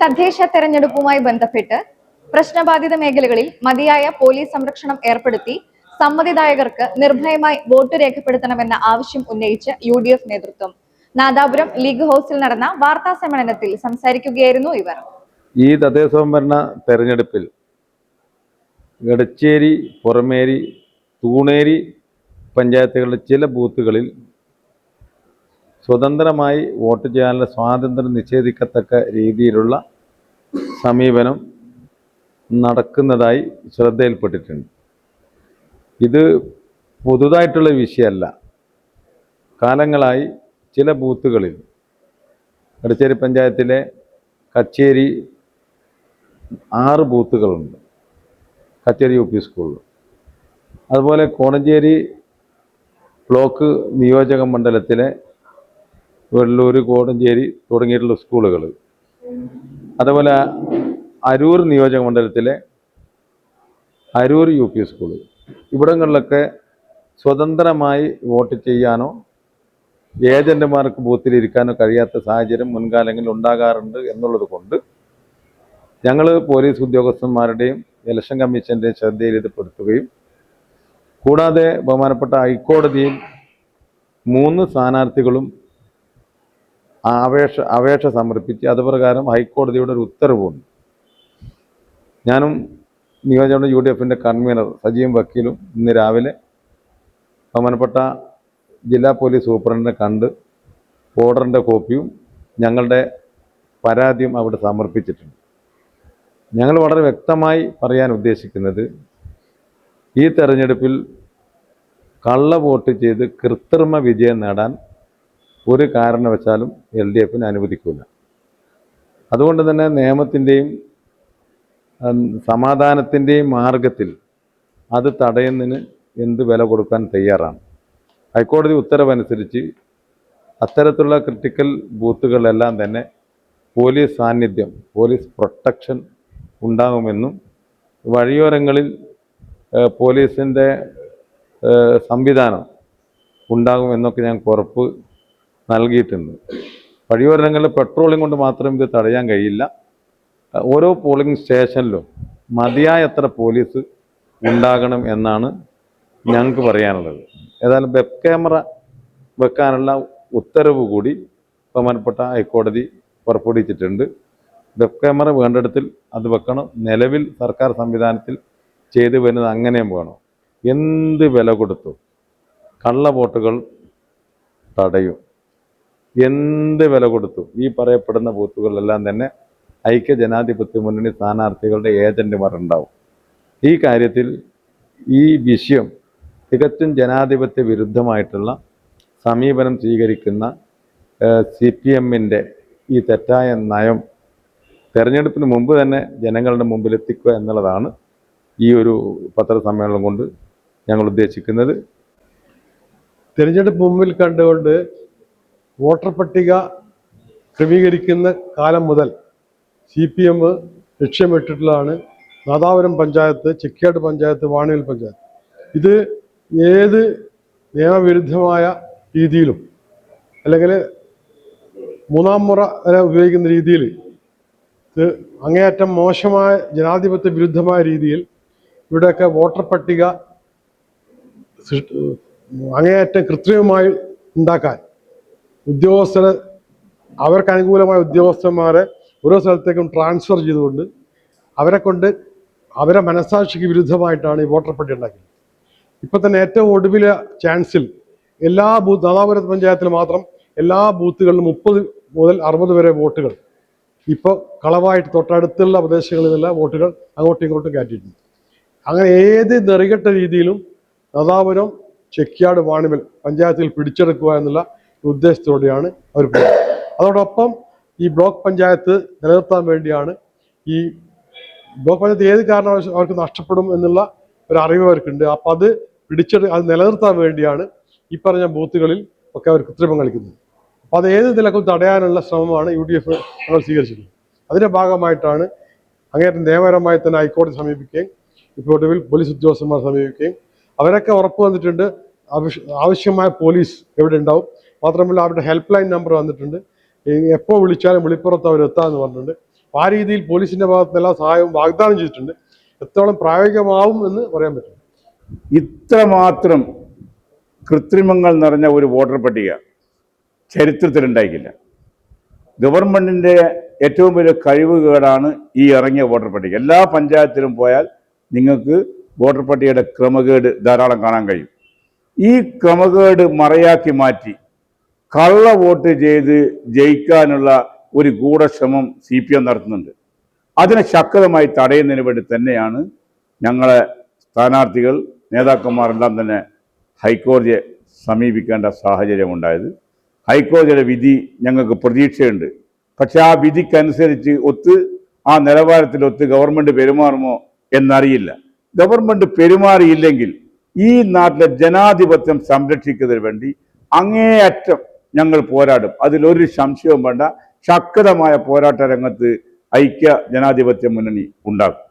തദ്ദേശ തെരഞ്ഞെടുപ്പുമായി ബന്ധപ്പെട്ട് പ്രശ്നബാധിത മേഖലകളിൽ മതിയായ പോലീസ് സംരക്ഷണം ഏർപ്പെടുത്തി സമ്മതിദായകർക്ക് നിർഭയമായി വോട്ട് രേഖപ്പെടുത്തണമെന്ന ആവശ്യം ഉന്നയിച്ച് യു ഡി എഫ് നേതൃത്വം. നാദാപുരം ലീഗ് ഹൗസിൽ നടന്ന വാർത്താ സമ്മേളനത്തിൽ സംസാരിക്കുകയായിരുന്നു ഇവർ. ഈ തദ്ദേശ സംവരണ തെരഞ്ഞെടുപ്പിൽ എടച്ചേരി പുറമേരി തൂണേരി പഞ്ചായത്തുകളുടെ ചില ബൂത്തുകളിൽ സ്വതന്ത്രമായി വോട്ട് ചെയ്യാനുള്ള സ്വാതന്ത്ര്യം നിഷേധിക്കത്തക്ക രീതിയിലുള്ള സമീപനം നടക്കുന്നതായി ശ്രദ്ധയിൽപ്പെട്ടിട്ടുണ്ട്. ഇത് പുതുതായിട്ടുള്ള വിഷയമല്ല. കാലങ്ങളായി ചില ബൂത്തുകളിൽ എടച്ചേരി പഞ്ചായത്തിലെ കച്ചേരി ആറ് ബൂത്തുകളുണ്ട്. കച്ചേരി യു പി സ്കൂളിൽ. അതുപോലെ കോണഞ്ചേരി ബ്ലോക്ക് നിയോജക മണ്ഡലത്തിലെ വെള്ളൂർ കോടഞ്ചേരി തുടങ്ങിയിട്ടുള്ള സ്കൂളുകൾ. അതുപോലെ അരൂർ നിയോജക മണ്ഡലത്തിലെ അരൂർ യു പി സ്കൂൾ. ഇവിടങ്ങളിലൊക്കെ സ്വതന്ത്രമായി വോട്ട് ചെയ്യാനോ ഏജന്റുമാർക്ക് ബൂത്തിലിരിക്കാനോ കഴിയാത്ത സാഹചര്യം മുൻകാലങ്ങളിൽ ഉണ്ടാകാറുണ്ട് എന്നുള്ളത് കൊണ്ട് ഞങ്ങൾ പോലീസ് ഉദ്യോഗസ്ഥന്മാരുടെയും ഇലക്ഷൻ കമ്മീഷന്റെയും ശ്രദ്ധയിൽ ഇത് പെടുത്തുകയും കൂടാതെ ബഹുമാനപ്പെട്ട ഹൈക്കോടതിയിൽ മൂന്ന് സ്ഥാനാർത്ഥികളും അപേക്ഷ അപേക്ഷ സമർപ്പിച്ച് അതുപ്രകാരം ഹൈക്കോടതിയുടെ ഒരു ഉത്തരവുണ്ട്. ഞാനും നിയോജകമണ്ഡലം യു ഡി എഫിന്റെ കൺവീനർ സജീവം വക്കീലും ഇന്ന് രാവിലെ ബഹുമാനപ്പെട്ട ജില്ലാ പോലീസ് സൂപ്രണ്ടിനെ കണ്ട് ഓർഡറിന്റെ കോപ്പിയും ഞങ്ങളുടെ പരാതിയും അവിടെ സമർപ്പിച്ചിട്ടുണ്ട്. ഞങ്ങൾ വളരെ വ്യക്തമായി പറയാൻ ഉദ്ദേശിക്കുന്നത് ഈ തെരഞ്ഞെടുപ്പിൽ കള്ള വോട്ട് ചെയ്ത് കൃത്രിമ വിജയം നേടാൻ ഒരു കാരണവശാലും എൽ ഡി എഫിന് അനുവദിക്കില്ല അതുകൊണ്ട് തന്നെ നിയമത്തിന്റെയും സമാധാനത്തിന്റെയും മാർഗത്തിൽ അത് തടയുന്നതിന് എന്ത് വില കൊടുക്കാൻ തയ്യാറാണ്? ഹൈക്കോടതി ഉത്തരവനുസരിച്ച് അത്തരത്തിലുള്ള ക്രിട്ടിക്കൽ ബൂത്തുകളെല്ലാം തന്നെ പോലീസ് സാന്നിധ്യം പോലീസ് പ്രൊട്ടക്ഷൻ ഉണ്ടാകുമെന്നും വഴിയോരങ്ങളിൽ പോലീസിന്റെ സംവിധാനം ഉണ്ടാകുമെന്നൊക്കെ ഞങ്ങൾക്ക് ഉറപ്പ് നൽകിയിട്ടുണ്ട്. വഴിയോരങ്ങളിൽ പെട്രോളിംഗ് കൊണ്ട് മാത്രം ഇത് തടയാൻ കഴിയില്ല. ഓരോ പോളിംഗ് സ്റ്റേഷനിലും മതിയായ എത്ര പോലീസ് ഉണ്ടാകണം എന്നാണ് ഞങ്ങൾക്ക് പറയാനുള്ളത്. ഏതായാലും വെബ് ക്യാമറ വെക്കാനുള്ള ഉത്തരവ് കൂടി ബഹുമാനപ്പെട്ട ഹൈക്കോടതി പുറപ്പെടുവിച്ചിട്ടുണ്ട്. വെബ് ക്യാമറ വേണ്ടിടത്തിൽ അത് വെക്കണം. നിലവിൽ സർക്കാർ സംവിധാനത്തിൽ ചെയ്തു വരുന്നത് അങ്ങനെയും വേണം. എന്ത് വില കൊടുത്തു കള്ള വോട്ടുകൾ തടയും. എന്ത് വില കൊടുത്തു ഈ പറയപ്പെടുന്ന ബൂത്തുകളിലെല്ലാം തന്നെ ഐക്യ ജനാധിപത്യ മുന്നണി സ്ഥാനാർത്ഥികളുടെ ഏജന്റുമാർ ഉണ്ടാവും ഈ കാര്യത്തിൽ ഈ വിഷയം തികച്ചും ജനാധിപത്യ വിരുദ്ധമായിട്ടുള്ള സമീപനം സ്വീകരിക്കുന്ന സി പി എമ്മിന്റെ ഈ തെറ്റായ നയം തെരഞ്ഞെടുപ്പിന് മുമ്പ് തന്നെ ജനങ്ങളുടെ മുമ്പിൽ എത്തിക്കുക എന്നുള്ളതാണ് ഈ ഒരു പത്രസമ്മേളനം കൊണ്ട് ഞങ്ങൾ ഉദ്ദേശിക്കുന്നത്. തിരഞ്ഞെടുപ്പ് മുമ്പിൽ കണ്ടുകൊണ്ട് വോട്ടർ പട്ടിക ക്രമീകരിക്കുന്ന കാലം മുതൽ സി പി എം ലക്ഷ്യമിട്ടിട്ടുള്ളതാണ് നാദാപുരം പഞ്ചായത്ത് ചിക്കാട് പഞ്ചായത്ത് വാണിയൽ പഞ്ചായത്ത്. ഇത് ഏത് നിയമവിരുദ്ധമായ രീതിയിലും അല്ലെങ്കിൽ മൂന്നാം മുറ ഉപയോഗിക്കുന്ന രീതിയിൽ ഇത് അങ്ങേയറ്റം മോശമായ ജനാധിപത്യ വിരുദ്ധമായ രീതിയിൽ ഇവിടെയൊക്കെ വോട്ടർ പട്ടിക അങ്ങേയറ്റം കൃത്രിമമായി ഉണ്ടാക്കാൻ ഉദ്യോഗസ്ഥരെ അവർക്ക് അനുകൂലമായ ഉദ്യോഗസ്ഥന്മാരെ ഓരോ സ്ഥലത്തേക്കും ട്രാൻസ്ഫർ ചെയ്തുകൊണ്ട് അവരെ കൊണ്ട് അവരെ മനസാക്ഷിക്ക് വിരുദ്ധമായിട്ടാണ് ഈ വോട്ടർ പട്ടിക ഉണ്ടാക്കിയത്. ഇപ്പൊ തന്നെ ഏറ്റവും ഒടുവിലെ ചാൻസിൽ എല്ലാ ബൂത്ത് നാദാപുരത്ത് പഞ്ചായത്തിൽ മാത്രം എല്ലാ ബൂത്തുകളിലും മുപ്പത് മുതൽ അറുപത് വരെ വോട്ടുകൾ ഇപ്പോൾ കളവായിട്ട് തൊട്ടടുത്തുള്ള പ്രദേശങ്ങളിൽ നിന്നുള്ള വോട്ടുകൾ അങ്ങോട്ടും ഇങ്ങോട്ടും കയറ്റിയിട്ടുണ്ട്. അങ്ങനെ ഏത് നെറികെട്ട രീതിയിലും നദാപുരം ചെക്കിയാട് വാണിമൽ പഞ്ചായത്തിൽ പിടിച്ചെടുക്കുക എന്നുള്ള ഉദ്ദേശത്തോടെയാണ് അവർ അതോടൊപ്പം ഈ ബ്ലോക്ക് പഞ്ചായത്ത് നിലനിർത്താൻ വേണ്ടിയാണ് ഈ ബ്ലോക്ക് പഞ്ചായത്ത് ഏത് കാരണം അവർക്ക് നഷ്ടപ്പെടും എന്നുള്ള ഒരു അറിവ് അവർക്കുണ്ട്. അപ്പം അത് പിടിച്ചെടു അത് നിലനിർത്താൻ വേണ്ടിയാണ് ഈ പറഞ്ഞ ബൂത്തുകളിൽ ഒക്കെ അവർ കൃത്രിമം കളിക്കുന്നത്. അപ്പം അത് ഏത് നിലക്കും തടയാനുള്ള ശ്രമമാണ് യു ഡി എഫ് ഞങ്ങൾ സ്വീകരിച്ചിട്ടുള്ളത് അതിന്റെ ഭാഗമായിട്ടാണ് അങ്ങേറ്റം നിയമപരമായി തന്നെ ഹൈക്കോടതി സമീപിക്കുകയും ഇപ്പോൾ ഒടുവിൽ പോലീസ് ഉദ്യോഗസ്ഥന്മാർ സമീപിക്കുകയും അവരൊക്കെ ഉറപ്പ് വന്നിട്ടുണ്ട്. ആവശ്യമായ പോലീസ് എവിടെ ഉണ്ടാവും? മാത്രമല്ല അവരുടെ ഹെൽപ്പ് ലൈൻ നമ്പർ വന്നിട്ടുണ്ട്. എപ്പോൾ വിളിച്ചാലും വിളിപ്പുറത്ത് അവർ എത്താമെന്ന് പറഞ്ഞിട്ടുണ്ട് ആ രീതിയിൽ പോലീസിന്റെ ഭാഗത്ത് എല്ലാ സഹായവും വാഗ്ദാനം ചെയ്തിട്ടുണ്ട്. എത്രത്തോളം പ്രായോഗികമാവും എന്ന് പറയാൻ പറ്റും. ഇത്രമാത്രം കൃത്രിമങ്ങൾ നിറഞ്ഞ ഒരു വോട്ടർ പട്ടിക ചരിത്രത്തിലുണ്ടായിക്കില്ല. ഗവൺമെന്റിന്റെ ഏറ്റവും വലിയ കഴിവുകേടാണ് ഈ ഇറങ്ങിയ വോട്ടർ പട്ടിക. എല്ലാ പഞ്ചായത്തിലും പോയാൽ നിങ്ങൾക്ക് വോട്ടർ പട്ടികയുടെ ക്രമക്കേട് ധാരാളം കാണാൻ കഴിയും. ഈ ക്രമക്കേട് മറയാക്കി മാറ്റി കള്ള വോട്ട് ചെയ്ത് ജയിക്കാനുള്ള ഒരു ഗൂഢശ്രമം സി പി എം നടത്തുന്നുണ്ട്. അതിനെ ശക്തമായി തടയുന്നതിന് വേണ്ടി തന്നെയാണ് ഞങ്ങളെ സ്ഥാനാർത്ഥികൾ നേതാക്കന്മാരെല്ലാം തന്നെ ഹൈക്കോടതിയെ സമീപിക്കേണ്ട സാഹചര്യം ഉണ്ടായത് ഹൈക്കോടതിയുടെ വിധി ഞങ്ങൾക്ക് പ്രതീക്ഷയുണ്ട്. പക്ഷേ ആ വിധിക്കനുസരിച്ച് ഒത്ത് ആ നിലവാരത്തിലൊത്ത് ഗവൺമെന്റ് പെരുമാറുമോ എന്നറിയില്ല. ഗവൺമെന്റ് പെരുമാറിയില്ലെങ്കിൽ ഈ നാട്ടിലെ ജനാധിപത്യം സംരക്ഷിക്കുന്നതിന് വേണ്ടി അങ്ങേയറ്റം ഞങ്ങൾ പോരാടും. അതിലൊരു സംശയവും വേണ്ട. ശക്തമായ പോരാട്ട രംഗത്ത് ഐക്യ ജനാധിപത്യ മുന്നണി ഉണ്ടാകും.